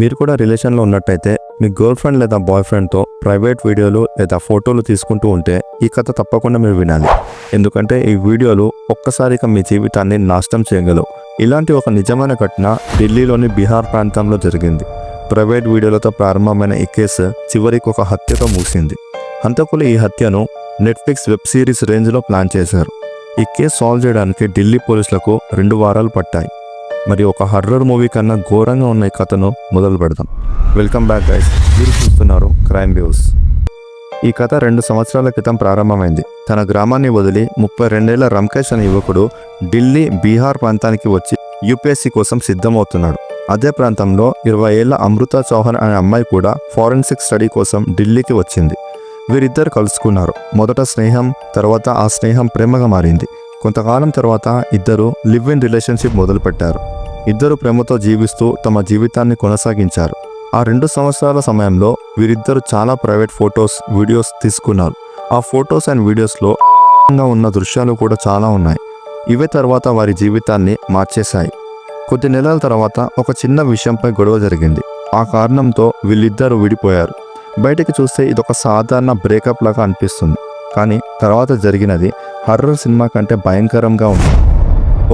మీరు కూడా రిలేషన్లో ఉన్నట్టయితే మీ గర్ల్ ఫ్రెండ్ లేదా బాయ్ ఫ్రెండ్తో ప్రైవేట్ వీడియోలు లేదా ఫోటోలు తీసుకుంటూ ఉంటే ఈ కథ తప్పకుండా మీరు వినాలి. ఎందుకంటే ఈ వీడియోలు ఒక్కసారిగా మీ జీవితాన్ని నాశనం చేయగలవు. ఇలాంటి ఒక నిజమైన ఘటన ఢిల్లీలోని బీహార్ ప్రాంతంలో జరిగింది. ప్రైవేట్ వీడియోలతో ప్రారంభమైన ఈ కేసు చివరికి ఒక హత్యతో ముగిసింది. హంతకులు ఈ హత్యను నెట్ఫ్లిక్స్ వెబ్ సిరీస్ రేంజ్లో ప్లాన్ చేశారు. ఈ కేసు సాల్వ్ చేయడానికి ఢిల్లీ పోలీసులకు రెండు వారాలు పట్టాయి. మరి ఒక హర్రర్ మూవీ కన్నా ఘోరంగా ఉన్న ఈ కథను మొదలు పెడదాం. వెల్కమ్ బ్యాక్ గైస్ మీరు చూస్తున్నారు క్రైమ్ వ్యూస్ ఈ కథ రెండు సంవత్సరాల క్రితం ప్రారంభమైంది. తన గ్రామాన్ని వదిలి ముప్పై రెండేళ్ళ రమకేష్ అనే యువకుడు ఢిల్లీ బీహార్ ప్రాంతానికి వచ్చి యూపీఎస్సీ కోసం సిద్ధమవుతున్నాడు. అదే ప్రాంతంలో ఇరవై ఏళ్ళ అమృత చౌహాన్ అనే అమ్మాయి కూడా ఫారెన్సిక్ స్టడీ కోసం ఢిల్లీకి వచ్చింది. వీరిద్దరు కలుసుకున్నారు. మొదట స్నేహం తర్వాత ఆ స్నేహం ప్రేమగా మారింది. కొంతకాలం తర్వాత ఇద్దరు లివ్ ఇన్ రిలేషన్షిప్ మొదలుపెట్టారు. ఇద్దరు ప్రేమతో జీవిస్తూ తమ జీవితాన్ని కొనసాగించారు. ఆ రెండు సంవత్సరాల సమయంలో వీరిద్దరు చాలా ప్రైవేట్ ఫొటోస్ వీడియోస్ తీసుకున్నారు. ఆ ఫొటోస్ అండ్ వీడియోస్లో ఉన్న దృశ్యాలు కూడా చాలా ఉన్నాయి. ఇవే తర్వాత వారి జీవితాన్ని మార్చేశాయి. కొద్ది నెలల తర్వాత ఒక చిన్న విషయంపై గొడవ జరిగింది. ఆ కారణంతో వీళ్ళిద్దరూ విడిపోయారు. బయటకు చూస్తే ఇదొక సాధారణ బ్రేకప్ లాగా అనిపిస్తుంది. కానీ తర్వాత జరిగినది హర్రర్ సినిమా కంటే భయంకరంగా ఉంది.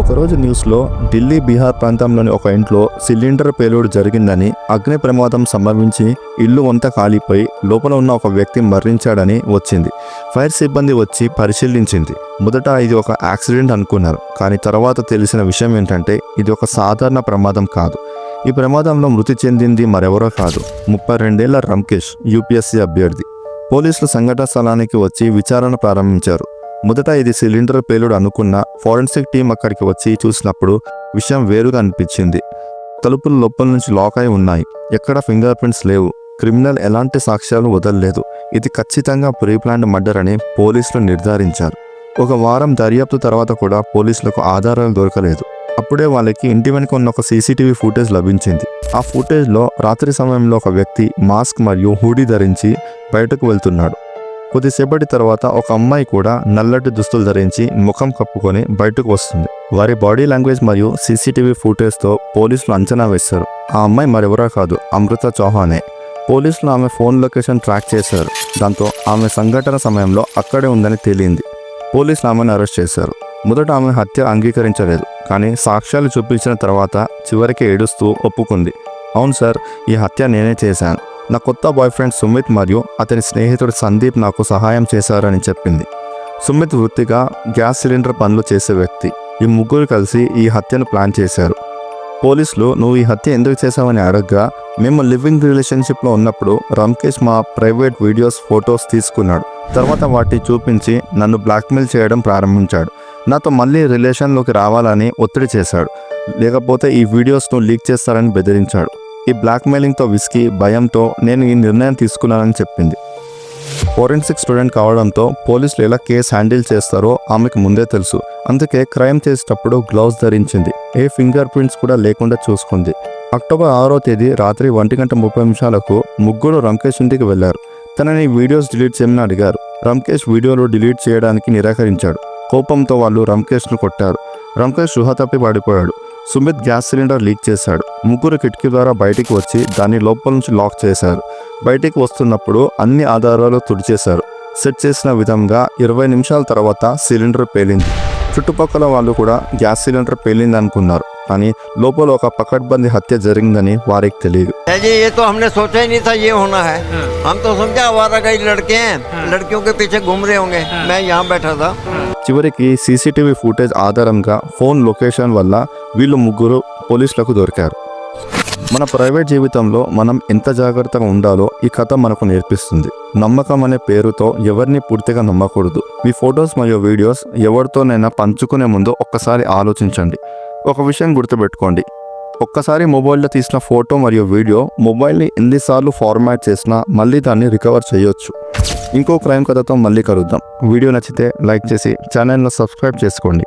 ఒకరోజు న్యూస్లో ఢిల్లీ బీహార్ ప్రాంతంలోని ఒక ఇంట్లో సిలిండర్ పేలుడు జరిగిందని అగ్ని ప్రమాదం సంభవించి ఇల్లు అంతా కాలిపోయి లోపల ఉన్న ఒక వ్యక్తి మరణించాడని వచ్చింది. ఫైర్ సిబ్బంది వచ్చి పరిశీలించింది. మొదట ఇది ఒక యాక్సిడెంట్ అనుకున్నారు. కానీ తర్వాత తెలిసిన విషయం ఏంటంటే ఇది ఒక సాధారణ ప్రమాదం కాదు. ఈ ప్రమాదంలో మృతి చెందింది మరెవరో కాదు ముప్పై రెండేళ్ళ రమకేష్ యూపీఎస్సీ అభ్యర్థి. పోలీసులు సంఘటన స్థలానికి వచ్చి విచారణ ప్రారంభించారు. మొదట ఇది సిలిండర్ పేలుడు అనుకున్న ఫారెన్సిక్ టీం అక్కడికి వచ్చి చూసినప్పుడు విషయం వేరుగా అనిపించింది. తలుపులు లోపల నుంచి లాక్ అయి ఉన్నాయి. ఎక్కడ ఫింగర్ ప్రింట్స్ లేవు. క్రిమినల్ ఎలాంటి సాక్ష్యాలు వదలలేదు. ఇది ఖచ్చితంగా ప్రీప్లాన్డ్ మర్డర్ అని పోలీసులు నిర్ధారించారు. ఒక వారం దర్యాప్తు తర్వాత కూడా పోలీసులకు ఆధారాలు దొరకలేదు. అప్పుడే వాళ్ళకి ఇంటి వెనుక ఉన్న ఒక సీసీటీవీ ఫుటేజ్ లభించింది. ఆ ఫుటేజ్లో రాత్రి సమయంలో ఒక వ్యక్తి మాస్క్ మరియు హూడీ ధరించి బయటకు వెళ్తున్నాడు. కొద్దిసేపటి తర్వాత ఒక అమ్మాయి కూడా నల్లటి దుస్తులు ధరించి ముఖం కప్పుకొని బయటకు వస్తుంది. వారి బాడీ లాంగ్వేజ్ మరియు సీసీటీవీ ఫుటేజ్తో పోలీసులు అంచనా వేశారు. ఆ అమ్మాయి మరెవరా కాదు అమృత చౌహానే. పోలీసులు ఆమె ఫోన్ లొకేషన్ ట్రాక్ చేశారు. దాంతో ఆమె సంఘటన సమయంలో అక్కడే ఉందని తేలింది. పోలీసులు ఆమెను అరెస్ట్ చేశారు. మొదట ఆమె హత్య అంగీకరించలేదు. కానీ సాక్ష్యాలు చూపించిన తర్వాత చివరికి ఏడుస్తూ ఒప్పుకుంది. అవును సార్ ఈ హత్య నేనే చేశాను. నా కొత్త బాయ్ ఫ్రెండ్ సుమిత్ మరియు అతని స్నేహితుడు సందీప్ నాకు సహాయం చేశారని చెప్పింది. సుమిత్ వృత్తిగా గ్యాస్ సిలిండర్ పనులు చేసే వ్యక్తి. ఈ ముగ్గురు కలిసి ఈ హత్యను ప్లాన్ చేశారు. పోలీసులు నువ్వు ఈ హత్య ఎందుకు చేశావని అడగగా మేము లివింగ్ రిలేషన్షిప్లో ఉన్నప్పుడు రమకేష్ మా ప్రైవేట్ వీడియోస్ ఫొటోస్ తీసుకున్నాడు. తర్వాత వాటిని చూపించి నన్ను బ్లాక్మెయిల్ చేయడం ప్రారంభించాడు. నాతో మళ్ళీ రిలేషన్లోకి రావాలని ఒత్తిడి చేశాడు. లేకపోతే ఈ వీడియోస్ను లీక్ చేస్తారని బెదిరించాడు. ఈ బ్లాక్మెయిలింగ్తో విసికి భయంతో నేను ఈ నిర్ణయం తీసుకున్నానని చెప్పింది. ఫోరెన్సిక్ స్టూడెంట్ కావడంతో పోలీసులు ఎలా కేసు హ్యాండిల్ చేస్తారో ఆమెకు ముందే తెలుసు. అందుకే క్రైమ్ చేసేటప్పుడు గ్లౌస్ ధరించింది. ఏ ఫింగర్ ప్రింట్స్ కూడా లేకుండా చూసుకుంది. అక్టోబర్ ఆరో తేదీ రాత్రి ఒంటి గంట ముప్పై నిమిషాలకు ముగ్గురు రమకేష్ ఇంటికి వెళ్ళారు తనని వీడియోస్ డిలీట్ చేయమని అడిగారు. రమకేష్ వీడియోలు డిలీట్ చేయడానికి నిరాకరించాడు. కోపంతో వాళ్ళు రమకేష్ను కొట్టారు రమకేష్ రుహ తప్పి పడిపోయాడు సుమిత్ గ్యాస్ సిలిండర్ లీక్ చేశాడు ముగ్గురు కిటికీ ద్వారా బయటికి వచ్చి దాన్ని లోపల నుంచి లాక్ చేశారు బయటికి వస్తున్నప్పుడు అన్ని ఆధారాలు తుడిచేశారు సెట్ చేసిన విధంగా ఇరవై నిమిషాల తర్వాత సిలిండర్ పేలింది చుట్టుపక్కల వాళ్ళు కూడా గ్యాస్ సిలిండర్ పేలింది అనుకున్నారు కానీ లోపల ఒక పకడ్బందీ హత్య జరిగిందని వారికి తెలియదు है जी ये तो हमने सोचा ही नहीं था ये होना है हम तो समझा आवारा गई लड़के हैं लड़कियों के पीछे घूम रहे होंगे मैं यहाँ बैठा था చివరికి సీసీటీవీ ఫుటేజ్ ఆధారంగా ఫోన్ లొకేషన్ వల్ల వీళ్ళు ముగ్గురు పోలీసులకు దొరికారు. మన ప్రైవేట్ జీవితంలో మనం ఎంత జాగ్రత్తగా ఉండాలో ఈ కథ మనకు నేర్పిస్తుంది. నమ్మకం అనే పేరుతో ఎవరిని పూర్తిగా నమ్మకూడదు. మీ ఫొటోస్ మరియు వీడియోస్ ఎవరితోనైనా పంచుకునే ముందు ఒక్కసారి ఆలోచించండి. ఒక విషయం గుర్తుపెట్టుకోండి. ఒక్కసారి మొబైల్లో తీసిన ఫోటో మరియు వీడియో మొబైల్ని ఎన్నిసార్లు ఫార్మాట్ చేసినా మళ్ళీ దాన్ని రికవర్ చేయొచ్చు. ఇంకో క్రైమ్ కథతో మళ్ళీ కలుద్దాం. వీడియో నచ్చితే లైక్ చేసి ఛానల్ను సబ్స్క్రైబ్ చేసుకోండి.